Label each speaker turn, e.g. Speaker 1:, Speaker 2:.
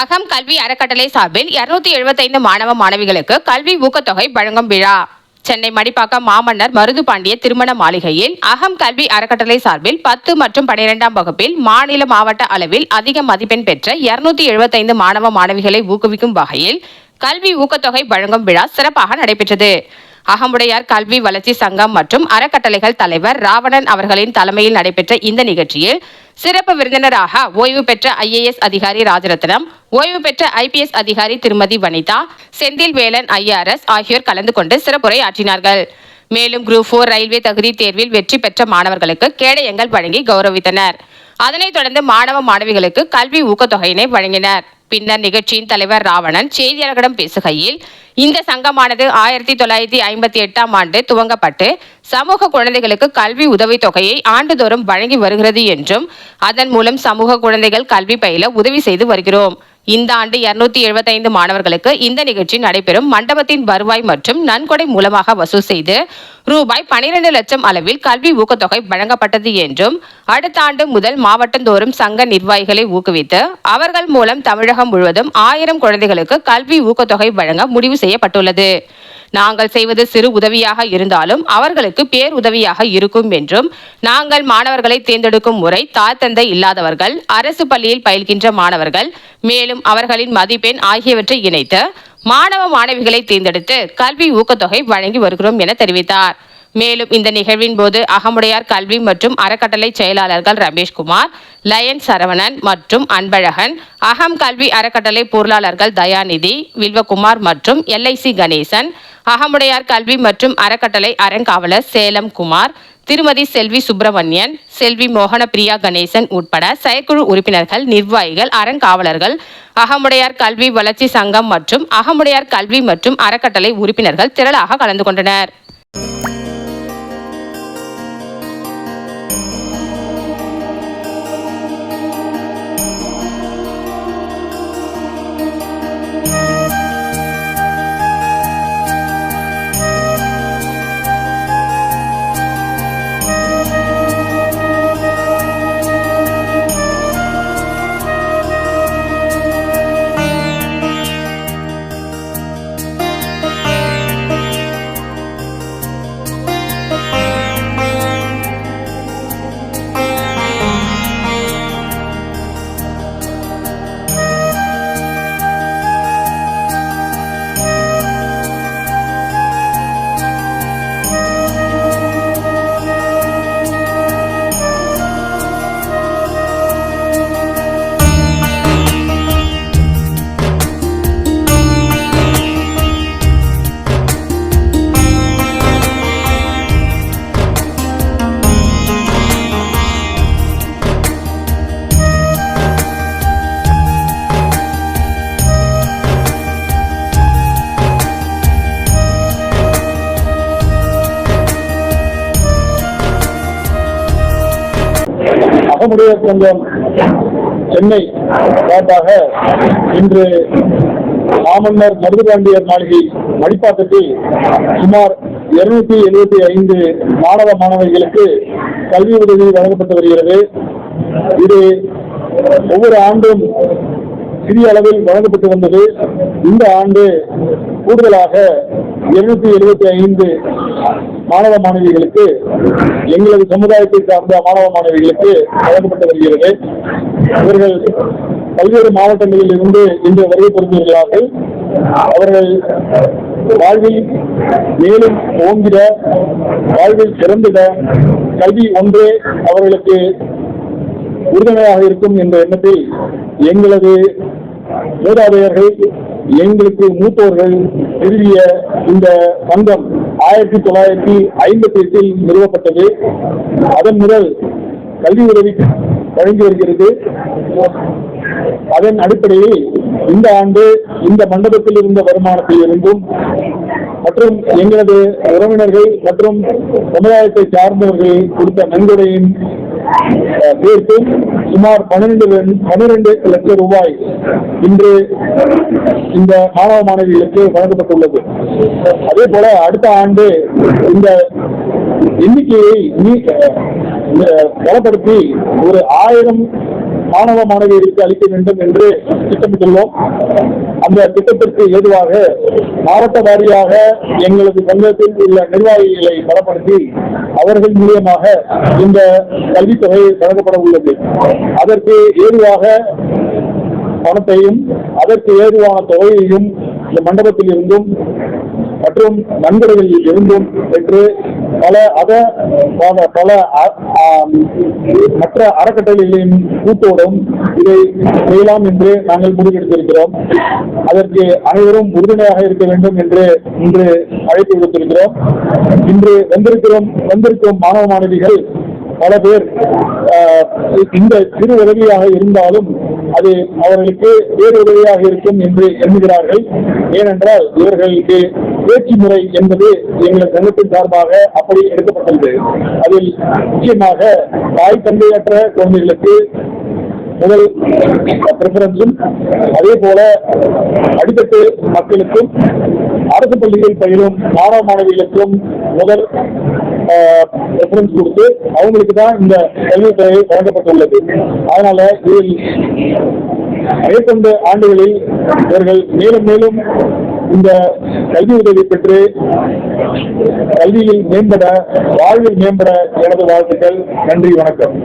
Speaker 1: அகம் கல்வி அறக்கட்டளை சார்பில் இருநூத்தி எழுபத்தைந்து மாணவ மாணவிகளுக்கு கல்வி ஊக்கத்தொகை வழங்கும் விழா. சென்னை மடிப்பாக்கம் மாமன்னர் மருது பாண்டிய திருமண மாளிகையில் அகம் கல்வி அறக்கட்டளை சார்பில் பத்து மற்றும் பனிரெண்டாம் வகுப்பில் மாநில மாவட்ட அளவில் அதிக மதிப்பெண் பெற்ற இருநூத்தி எழுபத்தைந்து மாணவ மாணவிகளை ஊக்குவிக்கும் வகையில் கல்வி ஊக்கத்தொகை வழங்கும் விழா சிறப்பாக நடைபெற்றது. அகமுடையார் கல்வி வளர்ச்சி சங்கம் மற்றும் அறக்கட்டளைகள் தலைவர் ராவணன் அவர்களின் தலைமையில் நடைபெற்ற இந்த நிகழ்ச்சியில் சிறப்பு விருந்தினராக ஓய்வு பெற்ற ஐஏஎஸ் அதிகாரி ராஜரத்னம் ஓய்வு பெற்ற ஐபிஎஸ் அதிகாரி திருமதி வனிதா செந்தில் வேலன் ஐஆர்எஸ் ஆகியோர் கலந்து கொண்டு சிறப்புரை ஆற்றினார்கள் மேலும் குரூப் போர் ரயில்வே தகுதி தேர்வில் வெற்றி பெற்ற மாணவர்களுக்கு கேடயங்கள் வழங்கி கௌரவித்தனர். அதனைத் தொடர்ந்து மாணவ மாணவிகளுக்கு கல்வி ஊக்கத்தொகையினை வழங்கினர். பின்னர் நிகழ்ச்சியின் தலைவர் ராவணன் செய்தியாளர்களிடம் பேசுகையில் இந்த சங்கமானது ஆயிரத்தி தொள்ளாயிரத்தி ஐம்பத்தி எட்டாம் ஆண்டு துவங்கப்பட்டு சமூக குழந்தைகளுக்கு கல்வி உதவித் தொகையை ஆண்டுதோறும் வழங்கி வருகிறது என்றும் அதன் மூலம் சமூக குழந்தைகள் கல்வி பயில உதவி செய்து வருகிறோம். இந்த ஆண்டு இருநூத்தி எழுபத்தைந்து மாணவர்களுக்கு இந்த நிகழ்ச்சி நடைபெறும். மண்டபத்தின் வருவாய் மற்றும் நன்கொடை மூலமாக வசூல் செய்து ரூபாய் பனிரெண்டு லட்சம் அளவில் கல்வி ஊக்கத்தொகை வழங்கப்பட்டது என்றும் அடுத்த ஆண்டு முதல் மாவட்டந்தோறும் சங்க நிர்வாகிகளை ஊக்குவித்து அவர்கள் மூலம் தமிழகம் முழுவதும் ஆயிரம் குழந்தைகளுக்கு கல்வி ஊக்கத்தொகை வழங்க முடிவு செய்யப்பட்டுள்ளது. நாங்கள் செய்வது சிறு உதவியாக இருந்தாலும் அவர்களுக்கு பேர் உதவியாக இருக்கும் என்றும் நாங்கள் மாணவர்களை தேர்ந்தெடுக்கும் முறை தாய் தந்தை இல்லாதவர்கள் அரசு பள்ளியில் பயில்கின்ற மாணவர்கள் மேலும் அவர்களின் மதிப்பெண் ஆகியவற்றை இணைத்து மாணவ மாணவிகளை தேர்ந்தெடுத்து கல்வி ஊக்கத்தொகை வழங்கி வருகிறோம் என தெரிவித்தார். மேலும் இந்த நிகழ்வின் போது அகமுடையார் கல்வி மற்றும் அறக்கட்டளை செயலாளர்கள் ரமேஷ்குமார் லயன் சரவணன் மற்றும் அன்பழகன் அகம் கல்வி அறக்கட்டளை பொருளாளர்கள் தயாநிதி வில்வகுமார் மற்றும் எல்ஐசி கணேசன் அகமுடையார் கல்வி மற்றும் அறக்கட்டளை அறங்காவலர் சேலம் குமார் திருமதி செல்வி சுப்பிரமணியன் செல்வி மோகன பிரியா கணேசன் உட்பட செயற்குழு உறுப்பினர்கள் நிர்வாகிகள் அறங்காவலர்கள் அகமுடையார் கல்வி வளர்ச்சி சங்கம் மற்றும் அகமுடையார் கல்வி மற்றும் அறக்கட்டளை உறுப்பினர்கள் திரளாக கலந்து கொண்டனர்.
Speaker 2: அகமுடைய கொஞ்சம். சென்னை சார்பாக இன்று மாமன்னர் மருதுபாண்டியர் மாளிகை மடிப்பாக்கத்தில் சுமார் இருநூத்தி எழுபத்தி ஐந்து மாணவ மாணவிகளுக்கு கல்வி உதவி வழங்கப்பட்டு வருகிறது. இது ஒவ்வொரு ஆண்டும் சிறிய அளவில் வழங்கப்பட்டு வந்தது. இந்த ஆண்டு கூடுதலாக இருநூத்தி எழுபத்தி ஐந்து மாணவ மாணவிகளுக்கு எங்களது சமுதாயத்தை சார்ந்த மாணவ மாணவிகளுக்கு வழங்கப்பட்டு வருகிறது. அவர்கள் பல்வேறு மாவட்டங்களில் இருந்து இன்று வருகை புரிந்துள்ளார்கள். அவர்கள் வாழ்வில் மேலும் ஓங்கிட வாழ்வில் சிறந்திட கல்வி ஒன்றே அவர்களுக்கு உறுதுணையாக இருக்கும் என்ற எண்ணத்தில் எங்களது மூதாதையர்கள் எங்களுக்கு மூத்தோர்கள் நிறுவிய இந்த சங்கம் ஆயிரத்தி தொள்ளாயிரத்தி ஐம்பத்தி எட்டில் நிறுவப்பட்டது. அதன் முதல் கல்வி உதவி வழங்கி வருகிறது. அதன் அடிப்படையில் இந்த ஆண்டு இந்த மண்டபத்தில் இருந்த வருமானத்தில் இருந்தும் மற்றும் எங்களது உறவினர்கள் மற்றும் சமுதாயத்தை சார்ந்தவர்கள் கொடுத்த நன்கொடையின் சேர்த்தும் சுமார் பன்னிரண்டு பன்னிரெண்டு லட்சம் ரூபாய் இன்று இந்த மாணவ மாணவிகளுக்கு வழங்கப்பட்டுள்ளது. அதே போல அடுத்த ஆண்டு இந்த எண்ணிக்கையை பலப்படுத்தி ஒரு ஆயிரம் மாணவ மாணவியருக்கு அளிக்க வேண்டும் என்று திட்டமிட்டுள்ளோம். அந்த திட்டத்திற்கு ஏதுவாக மாவட்ட வாரியாக எங்களது சங்கத்தில் உள்ள நிர்வாகிகளை பலப்படுத்தி அவர்கள் மூலியமாக இந்த கல்வித்தொகை வழங்கப்பட உள்ளது. அதற்கு ஏதுவாக பணத்தையும் அதற்கு ஏதுவான தொகையையும் இந்த மண்டபத்தில் இருந்தும் மற்றும் நன்கொடைகளில் இருந்தும் பெற்று பல அத பல மற்ற அறக்கட்டளைகளின் கூட்டோடும் இதை செய்யலாம் என்று நாங்கள் முடிவெடுத்திருக்கிறோம். அதற்கு அனைவரும் உறுதுணையாக இருக்க வேண்டும் என்று இன்று அழைப்பு விடுத்திருக்கிறோம். இன்று வந்திருக்கிறோம் வந்திருக்கும் மாணவ மாணவிகள் பல பேர் இந்த சிறு உதவியாக இருந்தாலும் அது அவர்களுக்கு வேறு உதவியாக இருக்கும் என்று எண்ணுகிறார்கள். ஏனென்றால் இவர்களுக்கு பேச்சு முறை என்பது எங்கள் சங்கத்தின் சார்பாக அப்படி எடுக்கப்பட்டுள்ளது. அதில் முக்கியமாக தாய் தந்தையற்ற குழந்தைகளுக்கு முதல் பிரிபரன்ஸும் அதே போல அடித்தட்டு மக்களுக்கும் அரசு பள்ளிகள் பயிலும் மாணவ மாணவிகளுக்கும் முதல் ரெஃபரன்ஸ் கொடுத்து அவங்களுக்கு தான் இந்த கல்வித் தொகை வழங்கப்பட்டுள்ளது. அதனால இதில் மேற்கொண்ட ஆண்டுகளில் இவர்கள் மேலும் மேலும் இந்த கல்வி உதவி பெற்று கல்வியில் மேம்பட வாழ்வில் மேம்பட எனது வாழ்த்துக்கள். நன்றி வணக்கம்.